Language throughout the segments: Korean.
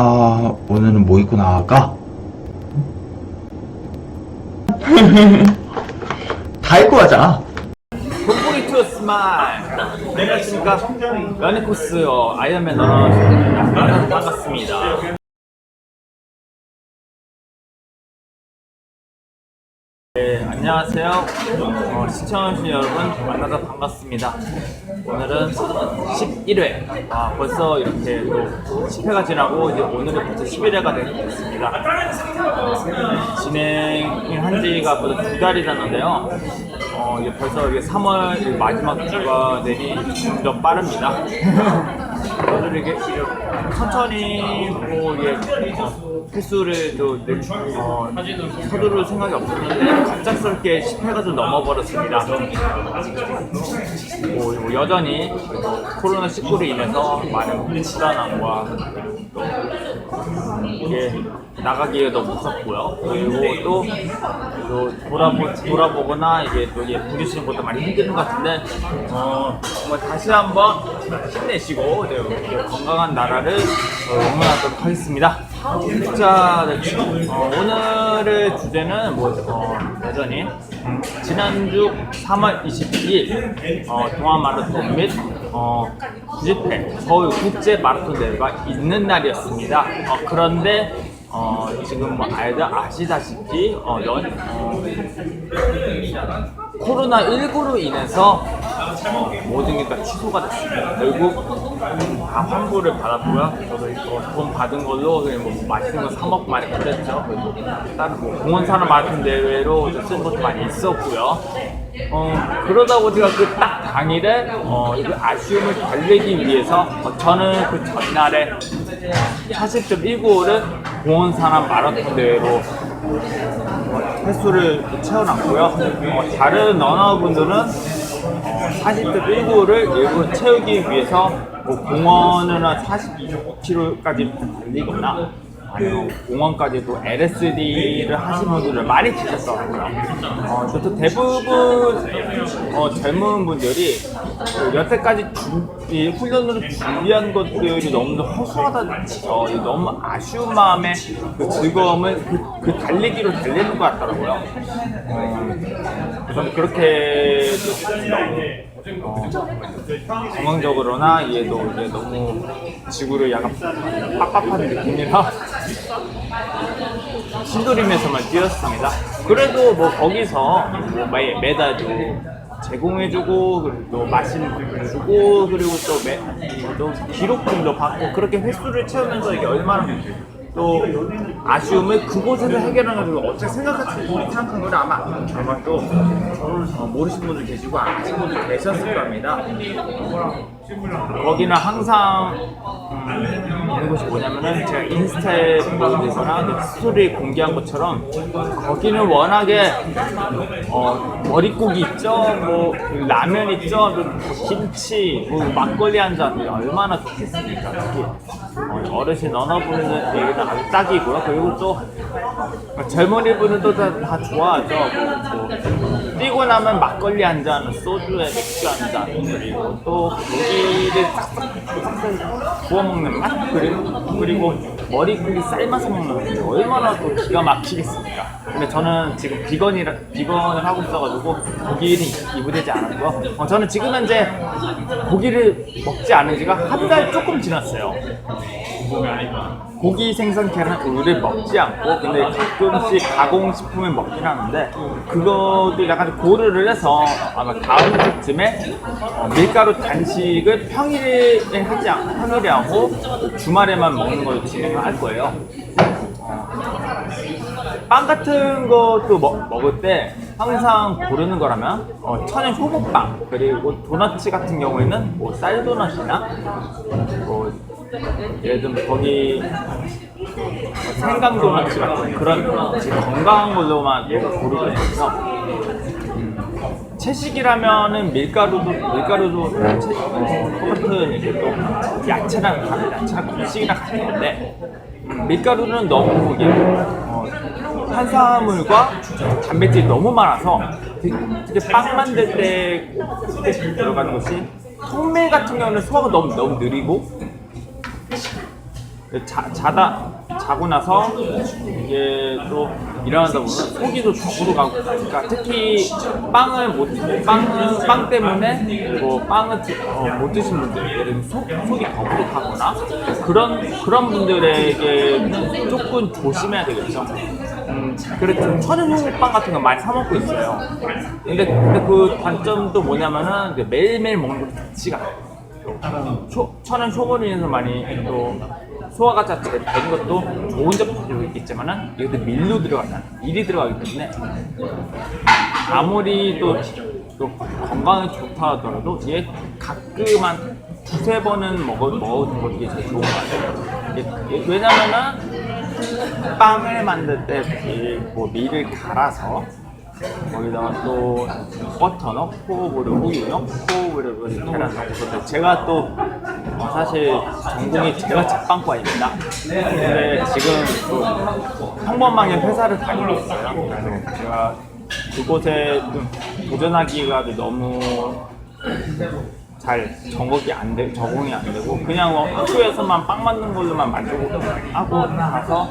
아, 오늘은 뭐 입고 나갈까? 다 입고 가자. 돋보기 투 스마일 안녕하십니까 연예 코스 어, 아이언맨 만나서 반갑습니다 네 안녕하세요. 어, 시청해주신 여러분 만나서 반갑습니다. 오늘은 11회. 아 벌써 이렇게 또 10회가 지나고 이제 오늘은 벌써 11회가 됐습니다. 진행한 지가 벌써 두 달이 됐는데요. 어, 이게 벌써 이게 3월 마지막 주가 되니 좀 빠릅니다. 저도 이게 천천히 뭐 이게 어, 횟수를 또 늘, 어, 서두를 생각이 없었는데 갑작스럽게 10회가 좀 넘어버렸습니다. 뭐, 뭐 여전히 코로나 19로 인해서 많은 불안함과 또 이게 나가기가 너무 무섭고요. 그리고 또, 또 돌아보, 돌아보거나 이게 또 이게 부딪히는 것도 많이 힘드는 것 같은데, 어, 정말 다시 한번 힘내시고, 네, 건강한 나라를 어, 응원하도록 하겠습니다. 자, 네, 주- 어, 오늘의 주제는 뭐, 어, 여전히, 음, 지난주 3월 22일, 어, 동아 마라톤 및, 어, 90회 서울 국제 마라톤 대회가 있는 날이었습니다. 어, 그런데 어, 지금 뭐 아이들 아시다시피 어, 연, 어, 코로나 19로 인해서 어, 모든 게 다 취소가 됐습니다. 결국 다 환불을 받았고요. 저도 이거 돈 받은 걸로 그냥 뭐 맛있는 거 사 먹고 많이 그랬죠. 그리고 다른 뭐 공원 사람 마라톤 대회로 쓴 것도 많이 있었고요. 어, 그러다 보니까 그 딱 당일에 어, 그 아쉬움을 달래기 위해서 어, 저는 그 전날에 40.195를 공원 사람 마라톤 대회로 어, 횟수를 채워놨고요. 어, 다른 러너분들은 어, 40.195를 일부 채우기 위해서 뭐 공원을 한 42km까지 달리거나 아니면 공원까지도 LSD를 하신 분들을 많이 계셨더라고요. 어, 또 대부분 어, 젊은 분들이 그 여태까지 준- 이 훈련으로 준비한 것들이 너무 허술하다, 어, 이 너무 아쉬운 마음에 그 즐거움을 그, 그 달리기로 달리는 것 같더라고요. 어, 저는 그렇게 좀 감정적으로나 얘도 이제 너무 지구를 약간 빡빡한 느낌이라 신도림에서만 뛰었습니다. 그래도 뭐 거기서 뭐 매, 매달도 제공해주고 그리고 또 맛있는 걸 주고 그리고 또, 매, 또 기록들도 받고 그렇게 횟수를 채우면서 이게 얼마나 또 아쉬움을 그곳에서 해결하는 걸 어떻게 생각할지 생각한 건 아마 아마 또 어, 모르시는 분들 계시고 아시는 분들 계셨을 겁니다. 거기는 항상 음, 있는 곳이 뭐냐면은 제가 인스타에 보거나 스토리에 공개한 것처럼 거기는 워낙에 어, 머릿고기 있죠, 뭐 라면 있죠, 뭐 김치, 뭐 막걸리 한 잔 얼마나 좋겠습니까? 특히 어, 어르신 언어분들 얘기는 아주 딱이고요. 그리고 또 젊은이 분들도 다, 다 좋아하죠. 뭐, 뭐, 뛰고 나면 막걸리 한 잔, 소주에 맥주 한 잔, 그리고 또 고기를 싹싹 구워 먹는 맛, 그리고 그리고 머리고기 삶아서 먹는 맛, 얼마나 또 기가 막히겠습니까? 근데 저는 지금 비건이라 비건을 하고 있어가지고 고기를 이부되지 않았고요. 어, 저는 지금 현재 고기를 먹지 않은 지가 한 달 조금 지났어요. 고기 생선 계란 우유를 먹지 않고 근데 가끔씩 가공식품을 먹긴 하는데 그것도 약간 고려를 해서 아마 다음 주쯤에 어, 밀가루 단식을 평일에 하지 않고 평일에 하고 주말에만 먹는 걸로 진행을 할 거예요. 빵 같은 것도 먹, 먹을 때 항상 고르는 거라면 어, 천연 효모빵 그리고 도넛 같은 경우에는 뭐 쌀도넛이나 뭐 예를 들면 거기 뭐 생강 도넛 같은 그런 건강한 걸로만 고르거든요. 채식이라면은 밀가루도 밀가루도 채, 어, 똑같은 이제 또 야채랑 다른 야채랑 곡식이랑 같은 건데 음, 밀가루는 너무 이게 어, 탄수화물과 단백질이 너무 많아서 특히 빵 만들 때 들어가는 것이 통밀 같은 경우는 소화가 너무 너무 느리고 자, 자다 자고 나서 이게 또 일어나다 보면 속이 또 적으로 가고 그러니까 특히 빵을 못 빵은 빵 때문에 뭐 빵을 드- 어, 못 드신 분들 예를 들면 속 속이 더부룩하거나 그런 그런 분들에게 조금 조심해야 되겠죠. 음, 그래서 천연 호빵 같은 거 많이 사 먹고 있어요. 근데 근데 그 단점도 뭐냐면은 이제 매일매일 먹는 것도 않아요. 초, 천연 인해서 많이 또 소화가 잘 되는 것도 좋은 점도 있겠지만은 이것도 밀로 들어간다 밀이 들어가기 때문에 아무리 또, 또 건강에 좋다 하더라도 얘 가끔 한 두세 번은 먹어, 먹어주는 것이 제일 좋은 것 같아요 왜냐면은 빵을 만들 때뭐 밀을 갈아서 거기다가 또 버터 넣고 그리고 우유 넣고 그리고 계란 넣고 근데 제가 또 어, 사실 전공이 제가 제빵과입니다. 근데 지금 또 평범하게 회사를 다니고 있어요. 그래서 제가 그곳에 좀 도전하기가 너무 잘 적응이 안 돼, 적응이 안 되고 그냥 뭐 학교에서만 빵 만든 걸로만 만족하고 나서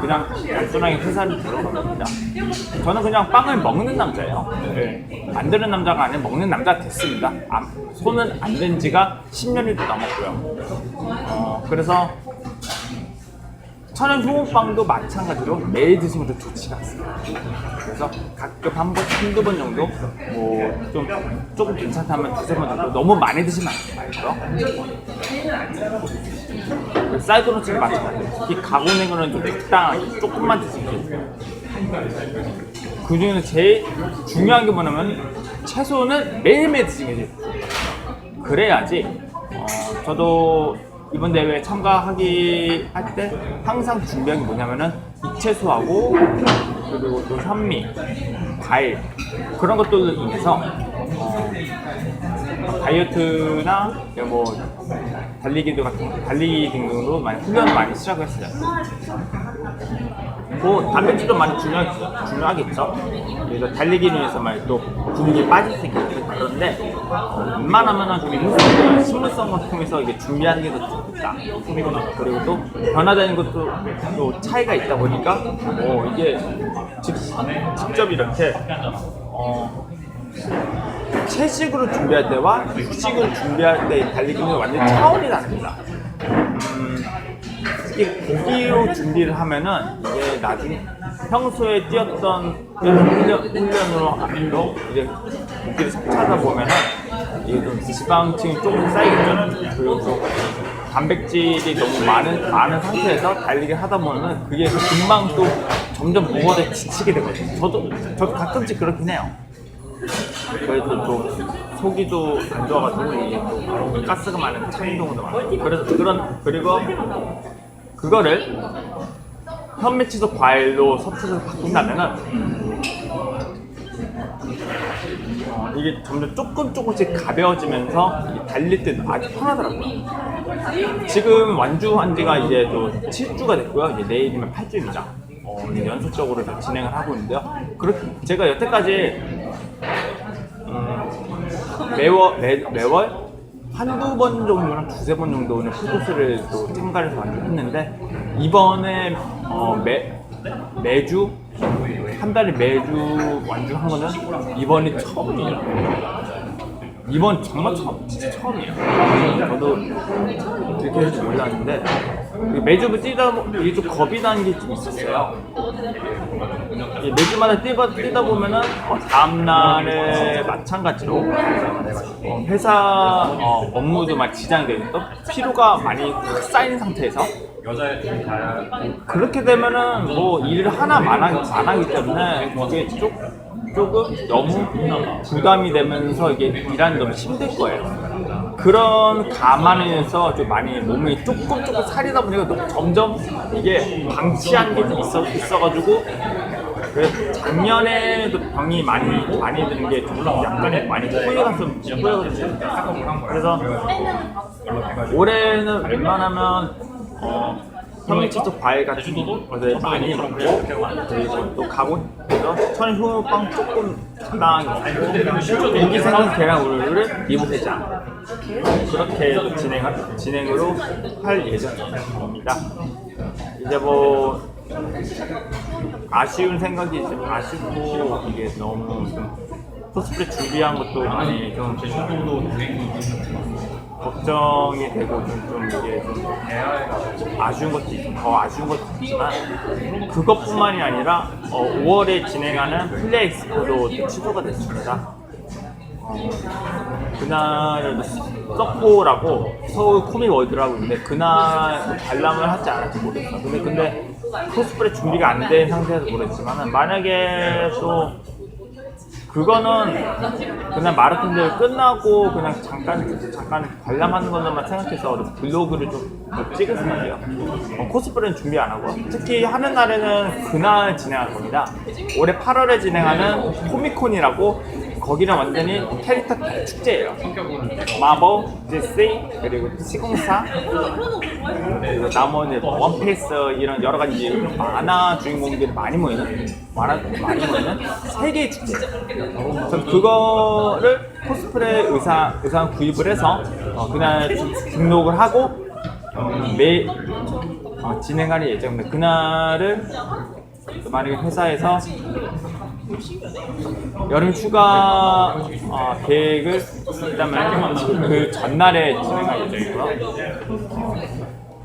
그냥 단순하게 회사를 들어갑니다. 저는 그냥 빵을 먹는 남자예요. 네. 만드는 남자가 아니라 먹는 남자 됐습니다. 아, 손은 안 된 지가 10년이 넘었고요. 어, 그래서 천연 효모빵도 마찬가지로 매일 드시는 것도 좋지가 않습니다. 그래서 가끔 한 번, 한두 번 정도 뭐 좀 조금 괜찮다면 두세 번 정도 너무 많이 드시면 안 돼요. 그 사이드노츠도 마찬가지예요. 이 가공된 거는 좀 적당하게 조금만 드시면 돼요. 그 중에서 제일 중요한 게 뭐냐면 채소는 매일매일 드시는 게 돼요. 그래야지 어, 저도 이번 대회에 참가하기 할 때 항상 준비한 게 뭐냐면은 이채소하고 그리고 또 현미, 과일 그런 것들로 인해서 어, 다이어트나 뭐 달리기도 같은 달리기 등등으로 많이 훈련을 많이 시작을 했어요. 뭐 단백질도 많이 중요하겠죠. 중요하겠죠. 그래서 달리기를 위해서 많이 또 근육이 빠질 수 있겠죠. 그런데 어, 웬만하면은 좀 인스턴트 식물성을 통해서 이게 준비하는 게 더 좋다. 그리고 또 변화되는 것도 또 차이가 있다 보니까 어 이게 직, 직접 이렇게 어 채식으로 준비할 때와 육식으로 준비할 때 달리기는 완전 차원이 다릅니다. 음, 이게 고기로 준비를 하면은 이게 나중에 평소에 뛰었던 훈련, 훈련으로 하면서 이제 고기를 섭취하다 보면은 이게 좀 지방층이 조금 쌓이겠죠. 그리고 또 단백질이 너무 많은 많은 상태에서 달리기를 하다 보면은 그게 금방 또 점점 무거워져 지치게 되거든요. 저도 저도 가끔씩 그렇긴 해요. 그래도 또 속이도 안 좋아가지고 이게 또 가스가 많은 경우도 많아요. 그래서 그런 그리고 그거를 현미치소 과일로 섭취를 바꾼다면은 어, 이게 점점 조금 조금씩 가벼워지면서 달릴 때도 아주 편하더라고요. 지금 완주한 지가 이제 또 7주가 됐고요. 이제 내일이면 8주입니다. 어, 이제 연속적으로 좀 진행을 하고 있는데요. 그렇게 제가 여태까지 음, 매월 매, 매월 한두 번 정도나 두세 번 정도는 풀코스를 또 참가를 해서 완주했는데 이번에 어, 매 매주 한 달에 매주 완주한 거는 이번이 처음이에요. 이번 정말 처음, 진짜 처음이에요. 저도 이렇게 할 줄 몰랐는데 매주 뛰다 보- 이게 좀 겁이 나는 게 좀 있었어요. 이 매주마다 뛰다, 뛰다 보면은 어, 다음날에 마찬가지로 어, 회사 어, 업무도 많이 지장이 되고 또 피로가 많이 확 쌓인 상태에서 그렇게 되면은 뭐 일을 하나 안 하기 때문에 그게 조, 조금 너무 부담이 되면서 이게 일하는 너무 힘들 거예요. 그런 감안해서 좀 많이 몸이 조금 조금 살이다 보니까 점점 이게 방치한 게 좀 있어, 있어가지고 그 작년에도 병이 많이 많이 드는 게 좀 약간의 많이 후회가 좀 있어요. 그래서 올해는 웬만하면 어, 현미치즈 과일 같은 것을 많이 먹고 그리고 또 가고에서 천효빵 조금 먹고 고기 생선 계란 우르르를 리브세장 그렇게 또 진행 진행으로 할 예정입니다. 이제 뭐 아쉬운 생각이 좀 아쉽고 이게 너무 좀 코스프레 준비한 것도 많이 좀 걱정이 되고 좀, 좀 이게 좀 아쉬운 것도 있, 더 아쉬운 것도 있지만 그것뿐만이 아니라 어, 5월에 진행하는 플레이 엑스포도 또 취소가 됐습니다. 어, 그날 서코라고 서울 코믹 월드라고 있는데 그날 관람을 하지 않을지 모르겠어. 근데 근데 코스프레 준비가 안 된 상태에서 모르겠지만 만약에 또 그거는 그냥 마라톤 대회 끝나고 그냥 잠깐 잠깐 관람하는 것만 생각해서 블로그를 좀 찍었으면 돼요. 어, 코스프레는 준비 안 하고 특히 하는 날에는 그날 진행할 겁니다. 올해 8월에 진행하는 코미콘이라고 거기는 완전히 캐릭터 축제예요. 마법, DC 그리고 시공사 그리고 나머지 뭐 원피스 이런 여러 가지 만화 주인공들이 많이 모이는 만화 많이 모이는 세계의 축제. 전 그거를 코스프레 의상 의상 구입을 해서 어, 그날 등록을 하고 어, 매 어, 진행할 예정입니다. 그날을 만약에 회사에서 여름 휴가 어, 계획을 있다면 그 전날에 진행할 예정이고요.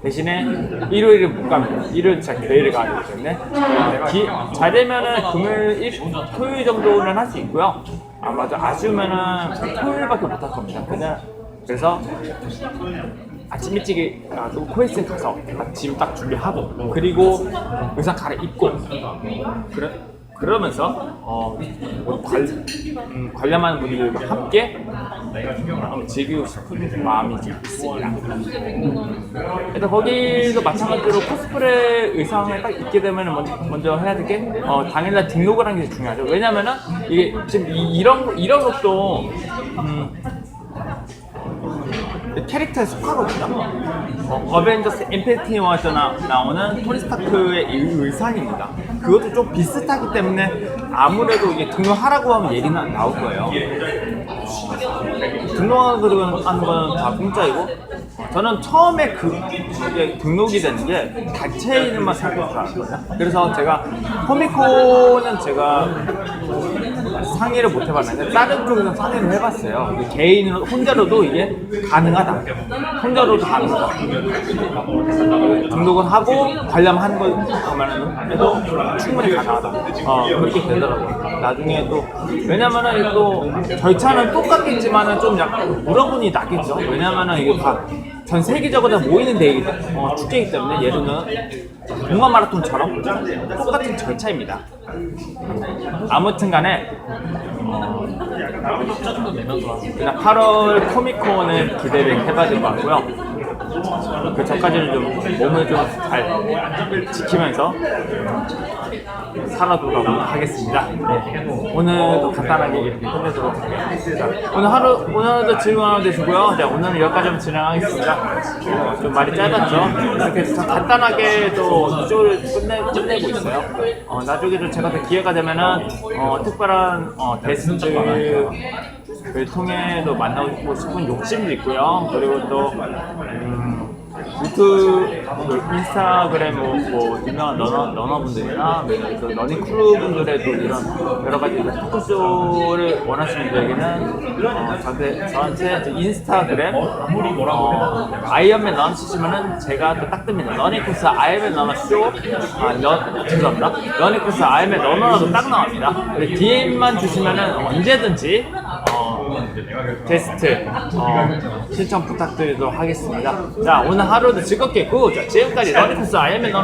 대신에 일요일을 못 갑니다. 일요일 제가 교회를 가야 되기 때문에 어, 기, 잘 되면은 금요일, 일, 토요일 정도는 할 수 있고요. 아마도 아쉬우면은 토요일밖에 못 할 겁니다. 그래서 아침 일찍 가서 코엑스에 가서 아침 딱 준비하고 그리고 의상 갈아입고 그래, 그러면서 어, 뭐 관, 음, 관람하는 분들과 함께 한번 즐기고 싶은 마음이 좀 있습니다. 일단 거기도 마찬가지로 코스프레 의상을 딱 입게 되면 먼저, 먼저 해야 될 게 어, 당일날 등록을 하는 게 중요하죠. 왜냐면은 이게 지금 이, 런 이런 것도 음, 캐릭터에 속하거든요. 어, 어벤져스 인피니티 워에서 나, 나오는 토니 스타크의 이 의상입니다. 그것도 좀 비슷하기 때문에 아무래도 이게 등록하라고 하면 안 나올 거예요. 등록하는 거는 다 공짜이고 어, 저는 처음에 그 이게 등록이 되는 게 단체 이름만 생각해서 알았거든요. 그래서 제가 코미콘은 제가 상의를 못 해봤는데 다른 쪽에서 상의를 해봤어요. 개인으로 혼자로도 이게 가능하다. 혼자로도 가능하다. 등록을 하고 관람하는 거면 해도 충분히 가능하다. 어, 그렇게 되더라고요. 나중에 또 왜냐면은 또 절차는 똑같겠지만은 좀 약간 물어보니 낫겠죠. 왜냐면은 이게 다 전 세계적으로 다 모이는 데이기 어, 축제이기 때문에 예루는 동만 마라톤처럼 똑같은 절차입니다. 아무튼 간에 어, 그냥 8월 코미콘을 기대를 해봐야 될 것 같고요. 그 전까지는 좀 몸을 좀 잘 지키면서 살아보도록 하겠습니다. 네. 오늘도 간단하게 이렇게 끝내도록 하겠습니다. 오늘 하루, 오늘도 즐거운 하루 되시고요. 자, 오늘은 여기까지 진행하겠습니다. 어, 좀 말이 짧았죠? 이렇게 좀 간단하게 또 쇼를 끝내, 끝내고 있어요. 어, 나중에도 제가 더 기회가 되면은 어, 특별한 어, 게스트를 통해도 만나고 싶은 욕심도 있고요. 그리고 또 음, 유튜브, 그 인스타그램 뭐, 뭐 유명한 러너, 러너분들이나 그 러닝 크루 분들의 또 이런 여러 가지 토크쇼를 원하시는 분들에게는 어, 저한테, 저한테 인스타그램 어, 아이언맨 러너 치시면은 제가 또 딱 뜹니다. 러닝 코스 아이언맨 러너 쇼, 아, 러, 죄송합니다. 러닝 코스 아이언맨 러너라도 딱 나옵니다. DM만 주시면은 언제든지 어, 게스트. 어, 신청 부탁드리도록 하겠습니다. 자 오늘 하루도 즐겁게 했고 자, 지금까지 러닝코스 러너